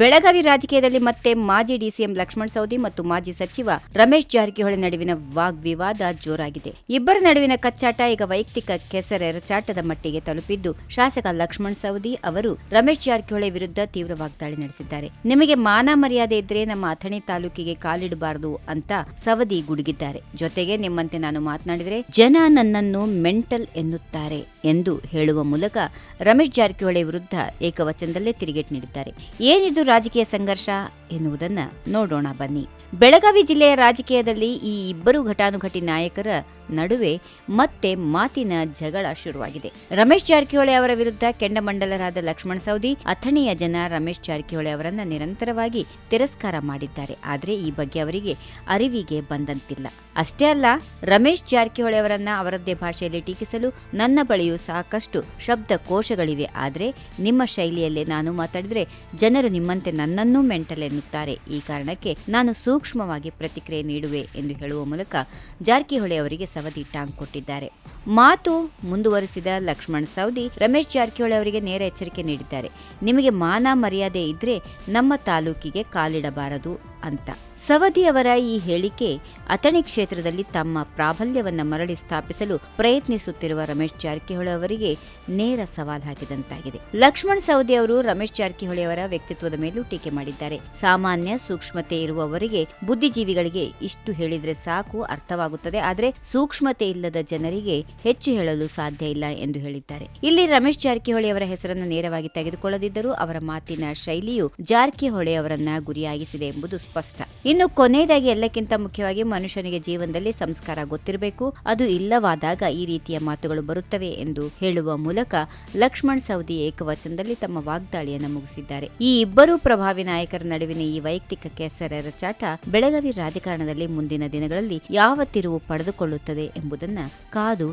Belagavi ರಾಜಕೀಯದಲ್ಲಿ ಮತ್ತೆ ಮಾಜಿ ಡಿಸಿಎಂ ಲಕ್ಷ್ಮಣ್ ಸೌದಿ ಮತ್ತು ಮಾಜಿ ಸಚಿವ ರಮೇಶ್ ಜಾರಕಿಹೊಳಿ ನಡುವಿನ ವಾಗ್ವಿವಾದ ಜೋರಾಗಿದೆ. ಇಬ್ಬರ ನಡುವಿನ ಕಚ್ಚಾಟ ಈಗ ವೈಯಕ್ತಿಕ ಕೆಸರೆರಚಾಟದ ಮಟ್ಟಿಗೆ ತಲುಪಿದ್ದು, ಶಾಸಕ ಲಕ್ಷ್ಮಣ್ ಸವದಿ ಅವರು ರಮೇಶ್ ಜಾರಕಿಹೊಳಿ ವಿರುದ್ಧ ತೀವ್ರ ವಾಗ್ದಾಳಿ ನಡೆಸಿದ್ದಾರೆ. ನಿಮಗೆ ಮಾನ ಮರ್ಯಾದೆ ಇದ್ರೆ ನಮ್ಮ ಅಥಣಿ ತಾಲೂಕಿಗೆ ಕಾಲಿಡಬಾರದು ಅಂತ ಸವದಿ ಗುಡುಗಿದ್ದಾರೆ. ಜೊತೆಗೆ ನಿಮ್ಮಂತೆ ನಾನು ಮಾತನಾಡಿದರೆ ಜನ ನನ್ನನ್ನು ಮೆಂಟಲ್ ಎನ್ನುತ್ತಾರೆ ಎಂದು ಹೇಳುವ ಮೂಲಕ ರಮೇಶ್ ಜಾರಕಿಹೊಳಿ ವಿರುದ್ಧ ಏಕವಚನದಲ್ಲೇ ತಿರುಗೇಟು ನೀಡಿದ್ದಾರೆ. ಏನಿದು ರಾಜಕೀಯ ಸಂಘರ್ಷ ಎನ್ನುವುದನ್ನು ನೋಡೋಣ ಬನ್ನಿ. ಬೆಳಗಾವಿ ಜಿಲ್ಲೆಯ ರಾಜಕೀಯದಲ್ಲಿ ಈ ಇಬ್ಬರು ಘಟಾನುಘಟಿ ನಾಯಕರ ನಡುವೆ ಮತ್ತೆ ಮಾತಿನ ಜಗಳ ಶುರುವಾಗಿದೆ. ರಮೇಶ್ ಜಾರಕಿಹೊಳಿ ಅವರ ವಿರುದ್ಧ ಕೆಂಡಮಂಡಲರಾದ ಲಕ್ಷ್ಮಣ ಸೌದಿ ಅಥಣಿಯ ಜನ ರಮೇಶ್ ಜಾರಕಿಹೊಳಿ ಅವರನ್ನ ನಿರಂತರವಾಗಿ ತಿರಸ್ಕಾರ ಮಾಡಿದ್ದಾರೆ. ಆದರೆ ಈ ಬಗ್ಗೆ ಅವರಿಗೆ ಅರಿವಿಗೆ ಬಂದಂತಿಲ್ಲ. ಅಷ್ಟೇ ಅಲ್ಲ, ರಮೇಶ್ ಜಾರಕಿಹೊಳಿ ಅವರನ್ನ ಅವರದ್ದೇ ಭಾಷೆಯಲ್ಲಿ ಟೀಕಿಸಲು ನನ್ನ ಬಳಿಯೂ ಸಾಕಷ್ಟು ಶಬ್ದ ಕೋಶಗಳಿವೆ ಆದರೆ ನಿಮ್ಮ ಶೈಲಿಯಲ್ಲೇ ನಾನು ಮಾತಾಡಿದರೆ ಜನರು ನಿಮ್ಮಂತೆ ನನ್ನನ್ನೂ ಮೆಂಟಲ್ ಎನ್ನುತ್ತಾರೆ. ಈ ಕಾರಣಕ್ಕೆ ನಾನು ಸೂಕ್ಷ್ಮವಾಗಿ ಪ್ರತಿಕ್ರಿಯೆ ನೀಡುವೆ ಎಂದು ಹೇಳುವ ಮೂಲಕ ಜಾರಕಿಹೊಳಿ ಅವರಿಗೆ ಸವದಿ ಟಾಂಗ್ ಕೊಟ್ಟಿದ್ದಾರೆ. ಮಾತು ಮುಂದುವರೆಸಿದ ಲಕ್ಷ್ಮಣ್ ಸೌದಿ ರಮೇಶ್ ಜಾರಕಿಹೊಳಿ ಅವರಿಗೆ ನೇರ ಎಚ್ಚರಿಕೆ ನೀಡಿದ್ದಾರೆ. ನಿಮಗೆ ಮಾನ ಮರ್ಯಾದೆ ಇದ್ರೆ ನಮ್ಮ ತಾಲೂಕಿಗೆ ಕಾಲಿಡಬಾರದು ಅಂತ. ಸವದಿ ಅವರ ಈ ಹೇಳಿಕೆ ಅಥಣಿ ಕ್ಷೇತ್ರದಲ್ಲಿ ತಮ್ಮ ಪ್ರಾಬಲ್ಯವನ್ನ ಮರಳಿ ಸ್ಥಾಪಿಸಲು ಪ್ರಯತ್ನಿಸುತ್ತಿರುವ ರಮೇಶ್ ಜಾರಕಿಹೊಳಿ ಅವರಿಗೆ ನೇರ ಸವಾಲ್ ಹಾಕಿದಂತಾಗಿದೆ. ಲಕ್ಷ್ಮಣ್ ಸವದಿ ಅವರು ರಮೇಶ್ ಜಾರಕಿಹೊಳಿ ಅವರ ವ್ಯಕ್ತಿತ್ವದ ಮೇಲೂ ಟೀಕೆ ಮಾಡಿದ್ದಾರೆ. ಸಾಮಾನ್ಯ ಸೂಕ್ಷ್ಮತೆ ಇರುವವರಿಗೆ ಬುದ್ಧಿಜೀವಿಗಳಿಗೆ ಇಷ್ಟು ಹೇಳಿದ್ರೆ ಸಾಕು, ಅರ್ಥವಾಗುತ್ತದೆ. ಆದರೆ ಸೂಕ್ಷ್ಮತೆ ಇಲ್ಲದ ಜನರಿಗೆ ಹೆಚ್ಚು ಹೇಳಲು ಸಾಧ್ಯ ಇಲ್ಲ ಎಂದು ಹೇಳಿದ್ದಾರೆ. ಇಲ್ಲಿ ರಮೇಶ್ ಜಾರಕಿಹೊಳಿ ಅವರ ಹೆಸರನ್ನು ನೇರವಾಗಿ ತೆಗೆದುಕೊಳ್ಳದಿದ್ದರೂ ಅವರ ಮಾತಿನ ಶೈಲಿಯು ಜಾರಕಿಹೊಳಿ ಅವರನ್ನ ಗುರಿಯಾಗಿಸಿದೆ ಎಂಬುದು ಸ್ಪಷ್ಟ. ಇನ್ನು ಕೊನೆಯದಾಗಿ ಎಲ್ಲಕ್ಕಿಂತ ಮುಖ್ಯವಾಗಿ ಮನುಷ್ಯನಿಗೆ ಜೀವನದಲ್ಲಿ ಸಂಸ್ಕಾರ ಗೊತ್ತಿರಬೇಕು. ಅದು ಇಲ್ಲವಾದಾಗ ಈ ರೀತಿಯ ಮಾತುಗಳು ಬರುತ್ತವೆ ಎಂದು ಹೇಳುವ ಮೂಲಕ ಲಕ್ಷ್ಮಣ್ ಸೌದಿ ಏಕವಚನದಲ್ಲಿ ತಮ್ಮ ವಾಗ್ದಾಳಿಯನ್ನು ಮುಗಿಸಿದ್ದಾರೆ. ಈ ಇಬ್ಬರು ಪ್ರಭಾವಿ ನಾಯಕರ ನಡುವಿನ ಈ ವೈಯಕ್ತಿಕ ಕೆಸರೆರಚಾಟ ಬೆಳಗಾವಿ ರಾಜಕಾರಣದಲ್ಲಿ ಮುಂದಿನ ದಿನಗಳಲ್ಲಿ ಯಾವ ತಿರುವು ಪಡೆದುಕೊಳ್ಳುತ್ತದೆ ಎಂಬುದನ್ನ ಕಾದು